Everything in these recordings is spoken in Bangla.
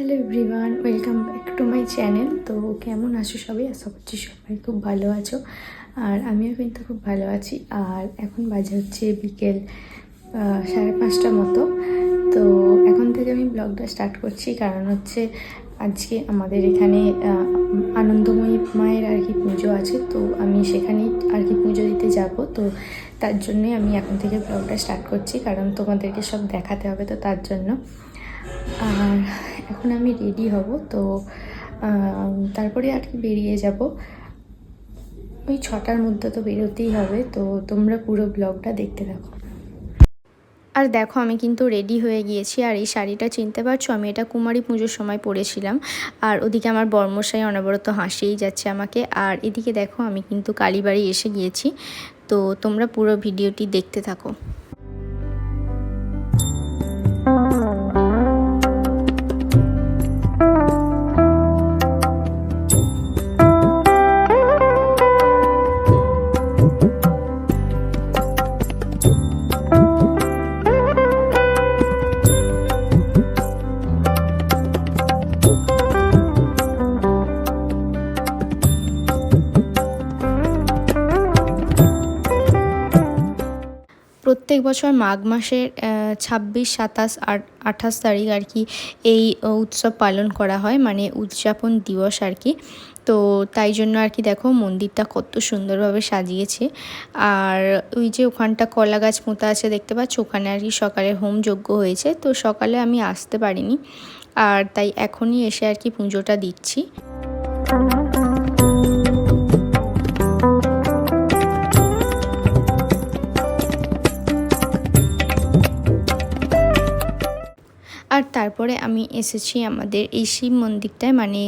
Hello everyone welcome back to my channel তো কেমন আছো সবাই? আশা করছি সবাই খুব ভালো আছো। আর আমিও কিন্তু খুব ভালো আছি। আর এখন বাজে হচ্ছে বিকেল সাড়ে পাঁচটা মতো। তো এখন থেকে আমি ব্লগটা স্টার্ট করছি। কারণ হচ্ছে আজকে আমাদের এখানে আনন্দময়ী মায়ের আর কি পুজো আছে। তো আমি সেখানেই আর কি পুজো দিতে যাব। তো তার জন্যই আমি এখন থেকে ব্লগটা স্টার্ট করছি। কারণ তোমাদেরকে সব দেখাতে হবে তো তার জন্য। আর এখন আমি রেডি হব, তো তারপরে আর কি বেরিয়ে যাব। ওই ছটার মধ্যে তো বেরোতেই হবে, তো তোমরা পুরো ব্লগটা দেখতে থাকো। আর দেখো, আমি কিন্তু রেডি হয়ে গিয়েছি, আর এই শাড়িটা চিনতে পারছ? আমি এটা কুমারী পুজোর সময় পরেছিলাম, আর ওদিকে আমার বর্মশাই অনবরত হাসিয়েই যাচ্ছে আমাকে, আর এদিকে দেখো, আমি কিন্তু কালীবাড়ি এসে গিয়েছি, তো তোমরা পুরো ভিডিওটি দেখতে থাকো। প্রত্যেক বছর মাঘ মাসের ছাব্বিশ, সাতাশ আর আঠাশ তারিখ আর কি এই উৎসব পালন করা হয় মানে উদযাপন দিবস আর কি। তো তাই জন্য আর কি দেখো মন্দিরটা কত সুন্দরভাবে সাজিয়েছে। আর ওই যে ওখানটা কলা গাছ পোঁতা আছে দেখতে পাচ্ছ, ওখানে আর কি সকালে হোম যজ্ঞ হয়েছে, তো সকালে আমি আসতে পারিনি। আর তাই এখনই এসে আর কি পুজোটা দিচ্ছি। আর তারপরে আমি এসেছি আমাদের এই শিব মন্দিরটায় মানে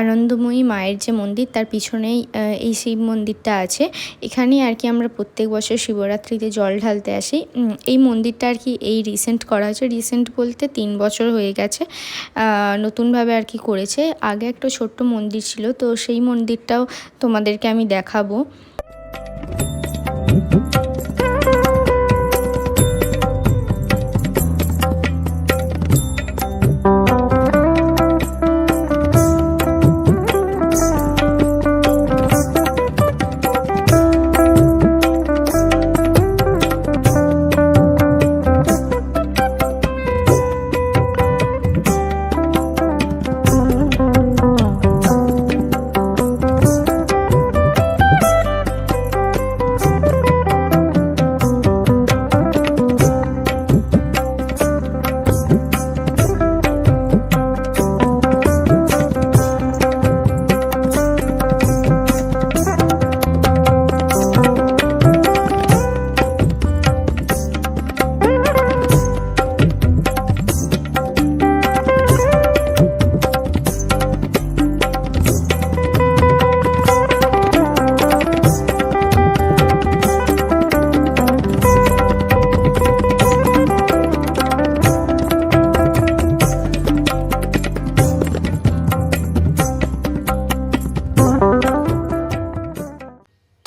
আনন্দময়ী মায়ের যে মন্দির, তার পিছনেই এই শিব মন্দিরটা আছে। এখানে আর কি আমরা প্রত্যেক বছর শিবরাত্রিতে জল ঢালতে আসি। এই মন্দিরটা আর কি এই রিসেন্ট করা হয়েছে। রিসেন্ট বলতে তিন বছর হয়ে গেছে। নতুনভাবে আর কি করেছে। আগে একটা ছোট্ট মন্দির ছিল, তো সেই মন্দিরটাও তোমাদেরকে আমি দেখাবো।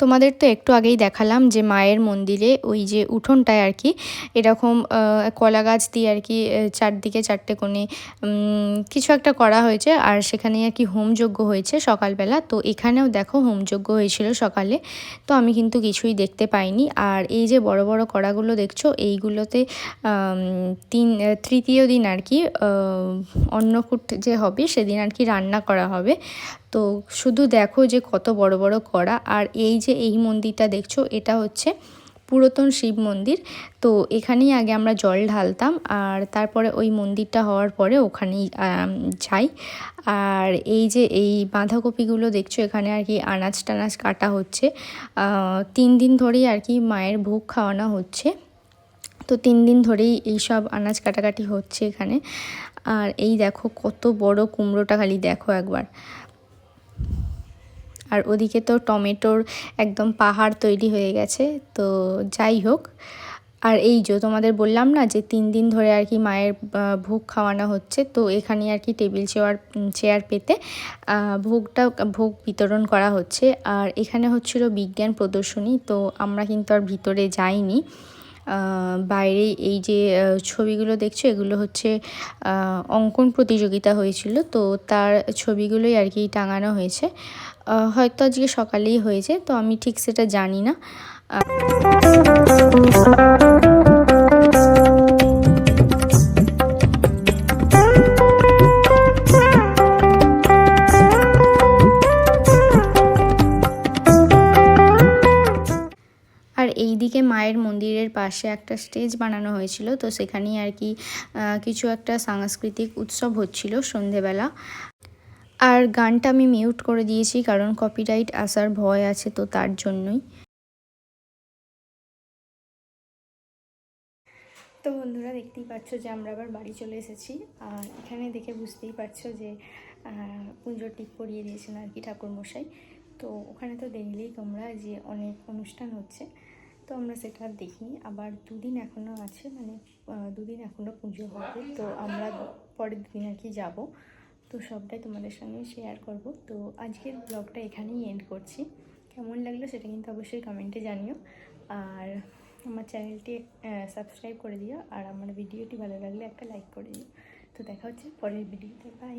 তোমাদের তো একটু আগেই দেখালাম যে মায়ের মন্দিরে ওই যে উঠোনটায় আর কি, এরকম কলা গাছ দিয়ে আর কি চারদিকে চারটে কোণে কিছু একটা করা হয়েছে আর সেখানে আর কি হোমযজ্ঞ হয়েছে সকালবেলা। তো এখানেও দেখো হোমযজ্ঞ হয়েছিল সকালে, তো আমি কিন্তু কিছুই দেখতে পাইনি। আর এই যে বড় বড় কড়াগুলো দেখছ, এইগুলোতে তিন তৃতীয় দিন আর কি অন্নকূট যে হবে সেদিন আর কি রান্না করা হবে। তো শুধু দেখো যে কত বড় বড় কড়া, আর এই যে এই মন্দিরটা দেখছ, এটা হচ্ছে পুরাতন শিব মন্দির। তো এখানেই আগে আমরা জল ঢালতাম, আর তারপরে ওই মন্দিরটা হওয়ার পরে ওখানেই যাই। আর এই যে এই বাঁধাকপিগুলো দেখছ, এখানে আর কি আনাজ টানাজ কাটা হচ্ছে। তিন দিন ধরেই আর কি মায়ের ভোগ খাওয়ানো হচ্ছে। তো তিন দিন ধরেই এই সব আনাজ কাটাকাটি হচ্ছে এখানে। আর এই দেখো কত বড় কুমড়োটা, খালি দেখো একবার। আর ওদিকে তো টমেটোর একদম পাহাড় তৈরি হয়ে গেছে, তো যাই হোক। আর এই যে তোমাদের বললাম না যে তিন দিন ধরে আর কি মায়ের ভোগ খাওয়ানো হচ্ছে, তো এখানে আর কি টেবিল চেয়ার চেয়ার পেতে ভোগটা, ভোগ বিতরণ করা হচ্ছে। আর এখানে হচ্ছিল বিজ্ঞান প্রদর্শনী, তো আমরা কিন্তু আর ভিতরে যাইনি। বাইরে এই যে ছবিগুলো দেখছ, এগুলো হচ্ছে অঙ্কন প্রতিযোগিতা হয়েছিল, তো তার ছবিগুলোই আর কি টাঙানো হয়েছে। হয়তো আজকে সকালেই হয়েছে, তো আমি ঠিক সেটা জানি না। আর এই দিকে মায়ের মন্দিরের পাশে একটা স্টেজ বানানো হয়েছিল, তো সেখানেই আর কি কিছু একটা সাংস্কৃতিক উৎসব হচ্ছিল সন্ধেবেলা। আর গানটা আমি মিউট করে দিয়েছি কারণ কপিরাইট আসার ভয় আছে তো তার জন্যই। তো বন্ধুরা দেখতেই পাচ্ছ যে আমরা আবার বাড়ি চলে এসেছি। আর এখানে দেখে বুঝতেই পারছ যে পুজোর টিপ পরিয়ে দিয়েছেন আর কি ঠাকুরমশাই। তো ওখানে তো দেখলেই তোমরা যে অনেক অনুষ্ঠান হচ্ছে। তো আমরা সেটা দেখিনি। আবার দুদিন এখনও আছে মানে দুদিন এখনও পুজো হবে। তো আমরা পরের দিন আর কি যাব। তো সবটাই তোমাদের সঙ্গে শেয়ার করব। তো আজকের ব্লগটা এখানেই এন্ড করছি। কেমন লাগল সেটা কিন্তু অবশ্যই কমেন্টে জানিও। আর আমার চ্যানেলটি সাবস্ক্রাইব করে দিও। আর আমার ভিডিওটি ভালো লাগলে একটা লাইক করে দিও। তো দেখা হচ্ছে পরের ভিডিওতে বাই